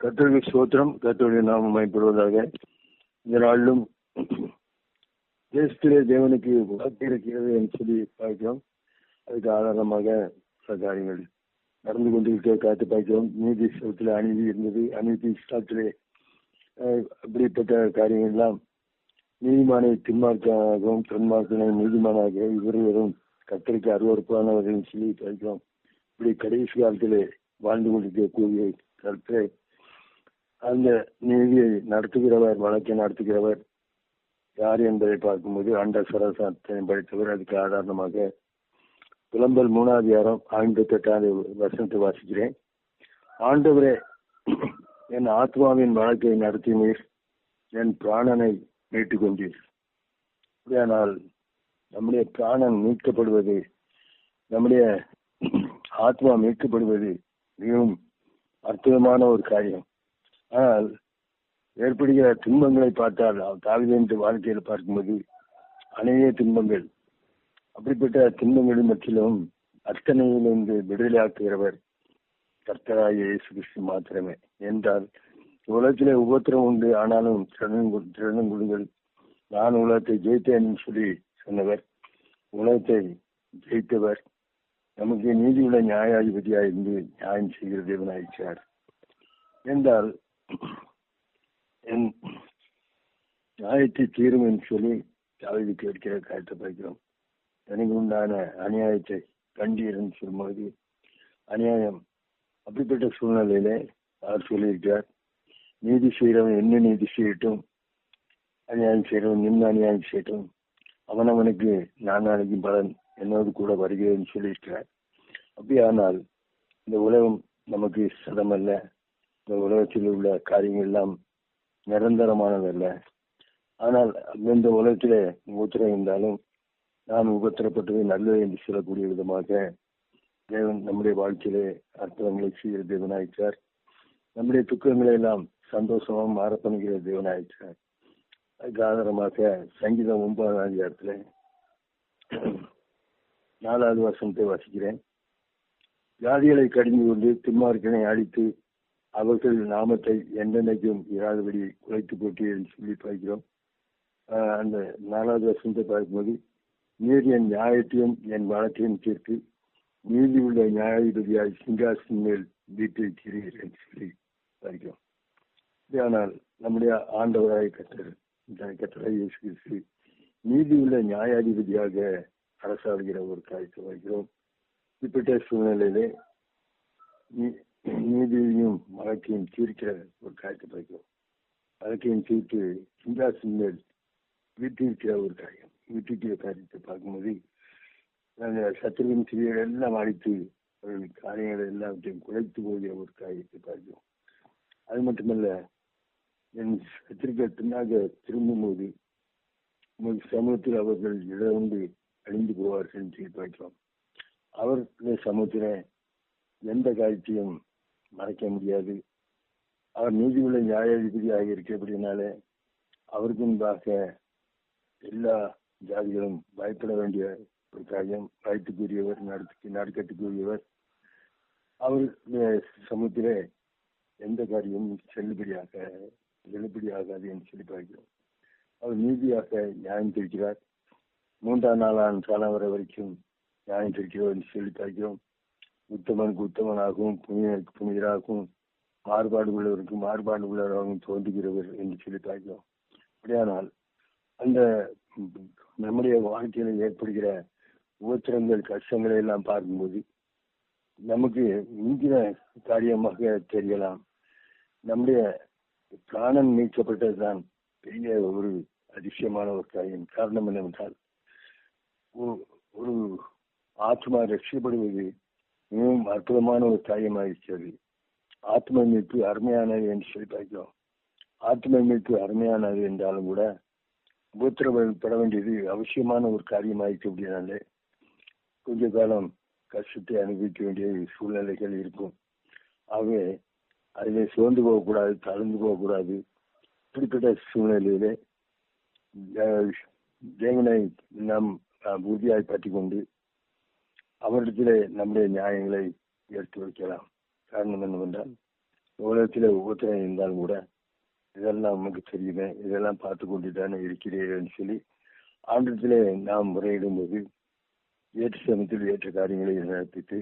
கத்தோலிக்க சோத்திரம் கத்தோலிய நாமம் மயப்படுவதாக இந்த நாளிலும் தேசத்திலே தேவனுக்கு வாக்கு இருக்கிறது என்று சொல்லி பார்க்கிறோம். அதுக்கு ஆதாரமாக சில காரியங்கள் நடந்து கொண்டிருக்க காத்து பார்க்கிறோம். நீதி ஸ்தலத்தில் அநீதி இருந்தது. அநீதி ஸ்தலத்திலே அப்படிப்பட்ட காரியங்கள் எல்லாம் நீதிமானை தின்மார்க்காகவும் துன்மார்க்கனை நீதிமானாக இருவரும் கத்தருக்கு அருவறுப்பானவர்கள் சொல்லி பார்க்கிறோம். இப்படி கடைசி காலத்திலே வாழ்ந்து கொண்டிருக்கக்கூடிய கருத்தை அந்த நீதியை நடத்துகிறவர் வழக்கை நடத்துகிறவர் யார் என்பதை பார்க்கும்போது அண்ட சரசாத்தை படித்தவர் அதுக்கு ஆதாரணமாக புலம்பல் மூணாவது யாரம் ஐம்பத்தி எட்டாவது வசனத்தை வாசிக்கிறேன். ஆண்டவரே என் ஆத்மாவின் வழக்கை நடத்தினீர் என் பிராணனை மீட்டுக் கொண்டீர். அப்படியானால் நம்முடைய பிராணன் மீட்கப்படுவது நம்முடைய ஆத்மா மீட்கப்படுவது மிகவும் அற்புதமான ஒரு காரியம். ஆனால் ஏற்படுகிற துன்பங்களை பார்த்தால் தாவிதேன் வாழ்க்கையில் பார்க்கும்போது அநேக துன்பங்கள். அப்படிப்பட்ட துன்பங்களின் மத்தியிலும் அத்தனையிலிருந்து விடுதலையாக்குகிறவர் கர்த்தராகிய இயேசு கிறிஸ்து மாத்திரமே. என்றால் உலகத்திலே உபத்திரம் உண்டு. ஆனாலும் திறனும் கொடுங்கள். நான் உலகத்தை ஜெயித்தேன் சொல்லி சொன்னவர் உலகத்தை ஜெயித்தவர் நமக்கு நீதியுள்ள நியாயாதிபதியாக இருந்து நியாயம் செய்கிற தேவனாயிச்சார் என்றால் என் நியாயத்தை தீரும் என்று சொல்லி தாவிது கேட்கிற காயத்தை பார்க்கிறோம். எனக்கு உண்டான அநியாயத்தை கண்டீர்னு சொல்லும்போது அநியாயம் அப்படிப்பட்ட சூழ்நிலையிலே அவர் சொல்லியிருக்கிறார். நீதி செய்கிறவன் என்ன நீதி செய்யட்டும்? அநியாயம் செய்கிறவன் நின்று அநியாயம் செய்யட்டும்? அவனவனுக்கு நான் நாளைக்கு பலன் என்னோடு கூட வருகிறேன்னு சொல்லியிருக்கிறார். அப்படியானால் இந்த உலகம் நமக்கு சதமல்ல. இந்த உலகத்தில் உள்ள காரியங்கள் எல்லாம் நிரந்தரமானதல்ல. ஆனால் இந்த உலகத்திலே உபத்திரம் இருந்தாலும் நான் உபத்திரப்பட்டது நல்லது என்று சொல்லக்கூடிய விதமாக தேவன் நம்முடைய வாழ்க்கையிலே அற்புதங்களை செய்கிற தேவனாயிற்றார். நம்முடைய துக்கங்களை எல்லாம் சந்தோஷமாக மாற தேவனாயிற்றார். அதுக்கு ஆதாரமாக சங்கீதம் ஒன்பதாம் அதிகாரத்தில் நாலாவது வருஷத்தை வசிக்கிறேன். ஜாதிகளை கடிந்து கொண்டு தின்மார்க்கனை அடித்து அவர்கள் நாமத்தை என்றென்றைக்கும் இராதபடி குலைத்து போட்டு என்று சொல்லி பார்க்கிறோம். அந்த நாலாவது வருஷத்தை பார்க்கும்போது நீர் என் நியாயத்தையும் என் வழக்கையும் தீர்த்து நீதி உள்ள நியாயாதிபதியாய் சிங்காசன் மேல் வீட்டிருக்கிறீர் என்று சொல்லி பார்க்கிறோம். ஆனால் நம்முடைய ஆண்டவராய் கத்தர் கத்தராய் இயேசு கிறிஸ்து நீதி உள்ள நியாயாதிபதியாக அரசாடுகிற ஒரு காரியத்தை வைக்கிறோம் இப்பட்ட சூழ்நிலையிலே நீ- நீதியையும் வழக்கையும் தீர்க்கிற ஒரு காரியத்தை பார்க்கிறோம் வழக்கையும் தீர்த்து சிங்காசன் மேல் வீட்டிருக்கிற ஒரு காரியம். வீட்டிருக்கிற காரியத்தை பார்க்கும்போது அந்த சத்துருவின் சிறியர் எல்லாம் அழித்து அவர்கள் காரியங்களை எல்லாவற்றையும் குறைத்து போகிற ஒரு காரியத்தை பார்க்கிறோம். அது மட்டுமல்ல என் சத்திரிக்க பின்னாக திரும்பும்போது உங்கள் சமூகத்தில் அவர்கள் இழந்து அழிந்து போவார்கள் என்று சொல்லி பார்க்கிறோம் அவர்களுடைய சமூகத்தில் எந்த காரியத்தையும் மறைக்க முடியாது. அவர் நீதியுள்ள நியாயாதிபதியாக இருக்கிறபடினால அவருக்கு முன்பாக எல்லா ஜாதிகளும் பயப்பட வேண்டிய ஒரு காரியம். பயத்துக்குரியவர் நடத்தி நடக்கத்துக்குரியவர் அவருடைய சமூகத்திலே எந்த காரியமும் செல்லுபடியாக செல்லுபடியாகாது என்று சொல்லி பார்க்கிறோம். அவர் நீதியாக நியாயம் தெரிக்கிறார். மூன்றாம் நாளான காலம் வரை வரைக்கும் நியாயம் தெரிக்கிறோம் என்று சொல்லி பார்க்கிறோம். உத்தமனுக்கு உத்தமனாகவும் புனிதனுக்கு புனிதராகவும் மாறுபாடு உள்ளவருக்கு மாறுபாடு உள்ளவராகவும் தோன்றுகிறவர் என்று சொல்லி பார்க்கிறோம் அப்படியானால் அந்த நம்முடைய வாழ்க்கையில ஏற்படுகிற உபத்திரங்கள் கஷ்டங்களை எல்லாம் பார்க்கும்போது நமக்கு மிஞ்சின காரியமாக தெரியலாம். நம்முடைய பிராணம் மீட்கப்பட்டதுதான் பெரிய ஒரு அதிசயமான ஒரு காரியம். காரணம் என்னவென்றால் ஒரு- ஒரு ஆத்மா ரட்சிக்கப்படுவது மிகவும் அற்புதமான ஒரு காரியமாக அது. ஆத்ம மீட்பு அருமையானது என்று சொல்லி பார்க்கிறோம் ஆத்ம மீட்பு அருமையானது என்றாலும் கூட உபத்திரப்பட வேண்டியது அவசியமான ஒரு காரியமாயிருக்கு அப்படின்னாலே கொஞ்ச காலம் கஷ்டத்தை அனுபவிக்க வேண்டிய சூழ்நிலைகள் இருக்கும். ஆகவே அதில் சோர்ந்து போகக்கூடாது தளர்ந்து போகக்கூடாது. இப்படிப்பட்ட சூழ்நிலையிலே தேவனை நாம் நாம் உறுதியாய் பற்றி கொண்டு அவரிடத்திலே நம்முடைய நியாயங்களை எடுத்து வைக்கலாம். காரணம் என்னவென்றால் உலகத்தில் ஒவ்வொருத்தரும் இருந்தாலும் கூட இதெல்லாம் நமக்கு தெரியுமே இதெல்லாம் பார்த்து கொண்டு தானே இருக்கிறீர்கள்னு சொல்லி ஆண்டத்திலே நாம் முறையிடும் போது ஏற்ற சமயத்தில் ஏற்ற காரியங்களை நடத்திட்டு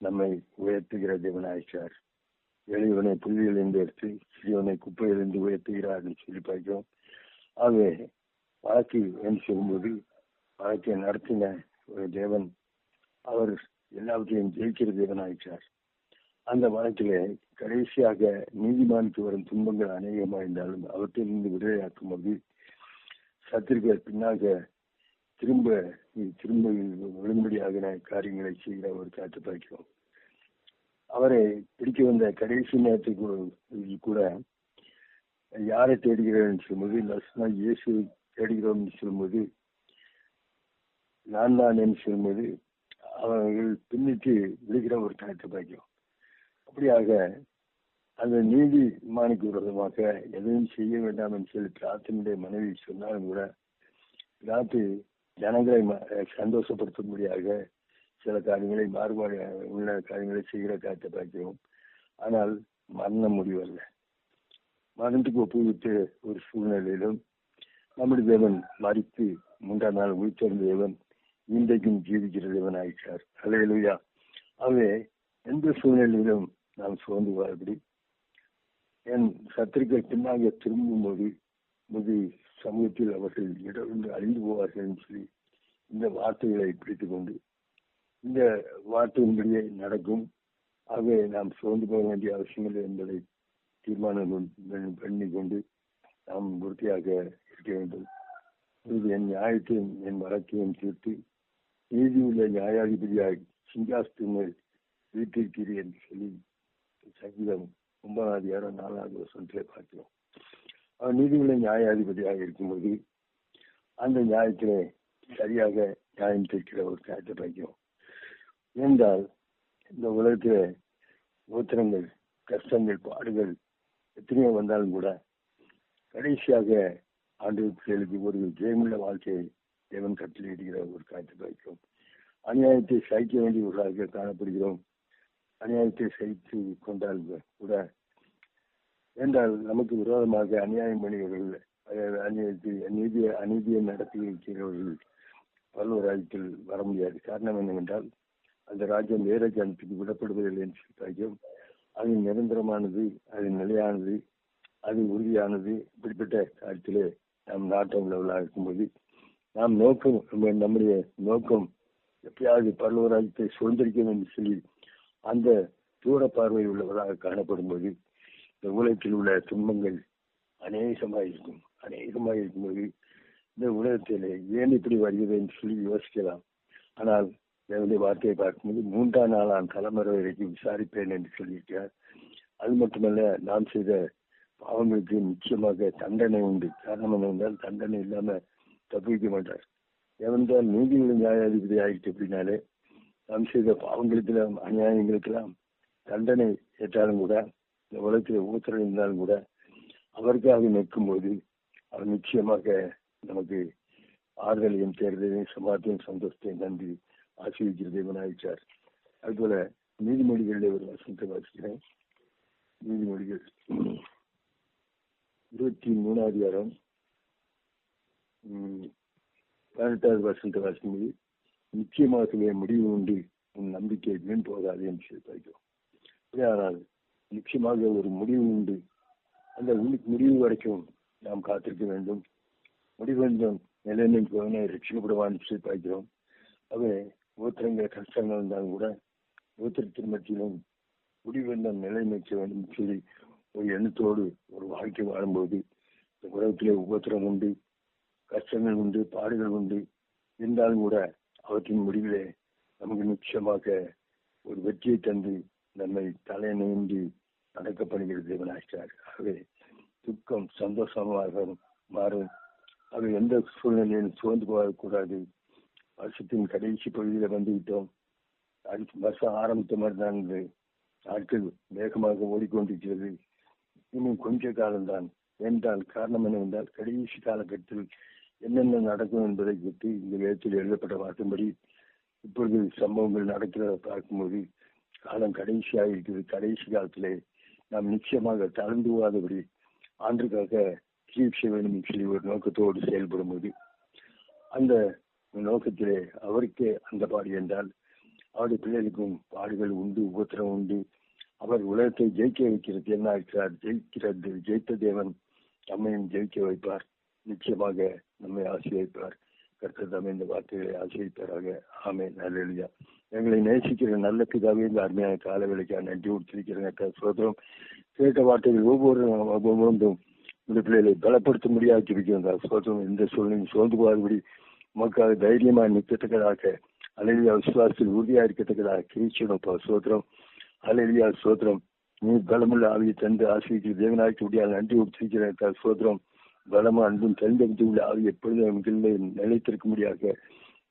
நம்மை உயர்த்துகிற தேவனாயிச்சார் எளியவனை புள்ளியிலிருந்து எடுத்து சிறியவனை குப்பையிலிருந்து உயர்த்துகிறார்னு சொல்லி பார்க்கிறோம். ஆகவே வழக்கு என்று சொல்லும்போது வழக்கை நடத்தின ஒரு தேவன் அவர் எல்லாவற்றையும் ஜெயிக்கிற தேவனாயிற்றார் அந்த வழக்கிலே கடைசியாக நீதிமானுக்கு வரும் துன்பங்கள் அநேகமாயிருந்தாலும் அவற்றை அவற்றிலிருந்து விடுதலையாக்கும் போது சத்திரிகள் பின்னாக திரும்ப திரும்ப விழும்படியாக காரியங்களை செய்கிற ஒரு காத்து பார்க்கிறோம். அவரை பிடிக்க வந்த கடைசி நேரத்துக்கு கூட யாரை தேடுகிறேன் சொல்லும்போது நர்ஸ்னா இயேசு தேடுகிறோம் சொல்லும்போது நான் தான் என்று சொல்லும்போது அவர்கள் பின்னிட்டு விழுகிற ஒரு காத்து பாக்கியம். அப்படியாக அந்த நீதி மாணிக்க விரோதமாக எதையும் செய்ய வேண்டாம் என்று சொல்லி பிரார்த்தனுடைய மனைவி சொன்னாலும் கூட பிரார்த்தி ஜனங்களை சந்தோஷப்படுத்தும்படியாக சில காரியங்களை மாறுபாடு உள்ள காரியங்களை செய்கிற காத்த பார்க்கிறோம் ஆனால் மரணம் முடிவல்ல. மரணத்துக்கு ஒப்புவித்த ஒரு சூழ்நிலையிலும் நம்முடைய தேவன் மறித்து மூன்றாம் நாள் உயிர்த்தெழுந்த தேவன் இன்றைக்கும் ஜீவிக்கிற தேவன் அலையலுயா ஆகவே எந்த சூழ்நிலையிலும் நாம் சோர்ந்து வரபடி என் சத்திரிகள் பின்னாக திரும்பும் போது முது சமூகத்தில் அவர்கள் இடர்ந்து அழிந்து போவார்கள் என்று சொல்லி இந்த வார்த்தைகளை பிடித்து கொண்டு இந்த வார்த்தையின்படியே நடக்கும். ஆகவே நாம் சோர்ந்து போக வேண்டிய அவசியமில்லை என்பதை தீர்மானம் பண்ணி கொண்டு நாம் உறுதியாக இருக்க வேண்டும். இது என் நியாயத்தையும் என் வழக்கையும் தீர்த்து நீதியுள்ள நியாயாதிபதியாய் சிங்காஸ்தின் வீட்டிருக்கிறேன் என்று சொல்லி சங்கீதம் ஒன்பதாம் அதிகாரம் நாலாவது வருஷத்திலே பார்க்கிறோம் அவர் நீதியுள்ள நியாயாதிபதியாக இருக்கும்போது அந்த நியாயத்திலே சரியாக நியாயம் தீர்க்கிற ஒரு நியாயத்தை பார்க்கிறோம் என்றால் இந்த உலகத்தில் உத்தரங்கள் கஷ்டங்கள் பாடுகள் எத்தனையோ வந்தாலும் கூட கடைசியாக ஆண்டு பிள்ளைகளுக்கு ஒரு ஜெயமுள்ள வாழ்க்கையை தேவன் கட்டளையிடுகிற ஒரு காட்சி பார்க்கிறோம். அநியாயத்தை சகிக்க வேண்டியவர்களாக காணப்படுகிறோம். அநியாயத்தை சகித்து கொண்டால் கூட என்றால் நமக்கு விரோதமாக அநியாயம் பண்ணியவர்கள் அநியாயத்தை அநீதியை அநீதியை நடத்தி வைக்கிறவர்கள் பல்லவ ராஜ்யத்தில் வர முடியாது. காரணம் என்னவென்றால் அந்த ராஜ்யம் வேற ஜனத்துக்கு விடப்படுவதில்லை என்று ராஜ்யம் அது நிரந்தரமானது அது நிலையானது அது உறுதியானது. இப்படிப்பட்ட காலத்திலே நாம் நாட்டம் லெவலாக இருக்கும்போது நாம் நோக்கம் நம்முடைய நோக்கம் எப்பயாவது பல்லவராஜ்யத்தை சுதந்திரிக்க என்று சொல்லி அந்த தூர பார்வை உள்ளவராக காணப்படும் போது இந்த உலகத்தில் உள்ள துன்பங்கள் அநேகமாக இருக்கும். அநேகமாக இருக்கும்போது இந்த உலகத்தில் ஏன் இப்படி வருகிறது என்று சொல்லி யோசிக்கலாம். ஆனால் என்னுடைய வார்த்தையை பார்க்கும்போது மூன்றாம் நாளாம் தலைமுறை வரைக்கும் விசாரிப்பேன் என்று சொல்லியிருக்கிறார். அது மட்டுமல்ல நாம் செய்த பாவங்களுக்கு நிச்சயமாக தண்டனை உண்டு. காரணம் என்னவென்றால் தண்டனை இல்லாமல் தப்பிக்க மாட்டார். ஏனென்றால் நீதிகளின் நியாயாதிபதி ஆகிட்டு அப்படின்னாலே நாம் செய்த பாவங்களுக்கெல்லாம் அநியாயங்களுக்கெல்லாம் தண்டனை ஏற்றாலும் கூட இந்த உலகத்தில் ஊத்தரம் இருந்தாலும் கூட அவருக்காக நிற்கும் போது அவர் நிச்சயமாக நமக்கு ஆறுதலையும் தேர்தலையும் சமாத்தையும் சந்தோஷத்தையும் நன்றி ஆசீர்விக்கிற தேவனாயிச்சார் அதுபோல நீதிமொழிகளில் ஒரு வசனத்தை வாசிக்கிறேன். நீதிமொழிகள் இருபத்தி மூணாவது பதினெட்டாவது வசனத்தை வாசிக்கும்போது நிச்சயமாகவே முடிவு உண்டு. உன் நம்பிக்கை வீண் போகாது என்று சொல்லி படிக்கிறோம் ஆனால் நிச்சயமாக ஒரு முடிவு உண்டு. அந்த முடிவு வரைக்கும் நாம் காத்திருக்க வேண்டும். முடிவென்றும் நிலைநிற்பவனை ரட்சிக்கப்படுவான்னு சொல்லி பார்க்கிறோம் அவை ஓத்திரங்கள் கஷ்டங்கள் இருந்தாலும் கூட ஊத்திரத்தின் மத்தியிலும் முடிவென்றும் நிலை நிற்க வேண்டும் சொல்லி ஒரு எண்ணத்தோடு ஒரு வாழ்க்கை வாழும்போது இந்த உலகத்திலே உபத்திரம் உண்டு. கஷ்டங்கள் உண்டு பாடுகள் உண்டு. இருந்தாலும் கூட அவற்றின் முடிவிலே நமக்கு நிச்சயமாக ஒரு வெற்றியை தந்து நம்மை தலை நீண்டி நடக்கப்படுகிறது தேவனாச்சார் ஆகவே துக்கம் சந்தோஷமாக மாறும். அது எந்த சூழ்நிலையிலும் சோர்ந்து போகக்கூடாது. வருஷத்தின் கடைசி பகுதியில் வந்துவிட்டோம். அடுத்த வருஷம் ஆரம்பித்த மாதிரி தான் நாட்கள் வேகமாக ஓடிக்கொண்டிருக்கிறது. இன்னும் கொஞ்ச காலம்தான். என்றால் காரணம் என்னவென்றால் கடைசி காலகட்டத்தில் என்னென்ன நடக்கும் என்பதை பற்றி இந்த வேதத்தில் எழுதப்பட்ட வார்த்தைப்படி இப்பொழுது சம்பவங்கள் நடக்கிறத பார்க்கும்போது காலம் கடைசியாக இருக்குது கடைசி காலத்திலே நாம் நிச்சயமாக தளர்ந்து போகாதபடி ஆண்டுக்காக ஜீவிக்க வேண்டும் சொல்லி ஒரு நோக்கத்தோடு செயல்படும் போது அந்த நோக்கத்திலே அவருக்கே அந்த பாடு என்றால் அவருடைய பிள்ளைகளுக்கும் பாடுகள் உண்டு உபத்திரம் உண்டு. அவர் உலகத்தை ஜெயிக்க வைக்கிறது என்ன இருக்கிறார் ஜெயிக்கிறது ஜெயித்த தேவன் தம்மையும் ஜெயிக்க வைப்பார். நிச்சயமாக நம்மை ஆசீர்வதிப்பார் கர்த்தர் தம்மை இந்த வார்த்தைகளை ஆசீர்விப்பாராக ஆமே நல்லா எங்களை நேசிக்கிற நல்ல பிதாவே இந்த அருமையான கால வேலைக்காக நன்றி கொடுத்திருக்கிறேன் சோதரம் கேட்ட வார்த்தைகள் ஒவ்வொரு ஒவ்வொன்றும் இந்த பிள்ளைகளை பலப்படுத்த முடியாது இருக்கிறார் சோதரம் எந்த சூழ்நிலையும் சோர்ந்து போகாதபடி மக்கள் தைரியமா நிற்கத்தக்கதாக அலையா விசுவாசத்தில் உறுதியா இருக்கத்தக்கதாக கிரீச்சனப்பா சோதரம் அலையா சோதரம் நீ பலமுள்ள ஆவியை தந்து ஆசிரியர் தேவனாய்க்கு முடியாது நன்றி கொடுத்திருக்கிறேன் சோதரம் பலமா அன்பும் தெரிந்தெடுத்து உள்ள ஆவி எப்பொழுதும் எங்களை நிலைத்திருக்க முடியாக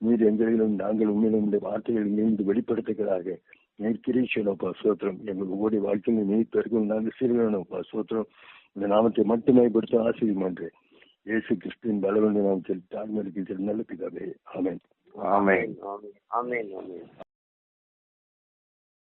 நீர் எங்களிலும் நாங்கள் உண்மையிலும் இந்த வார்த்தைகள் மீண்டு வெளிப்படுத்துகிறதாக நீர் கிரீச்சனப்பா சோத்திரம் எங்கள் ஒவ்வொரு வாழ்க்கையிலும் நீர் பெருகும் நாங்கள் சிறுவனப்பா சோத்திரம் இந்த நாமத்தை மட்டும் மேம்படுத்த ஆசிரியம் என்று இயேசு கிறிஸ்துவின் பலவந்த நாமத்தில் தாழ்மைக்கு நல்ல பிதாவே. ஆமென். ஆமென். ஆமென். ஆமென். ஆமென்.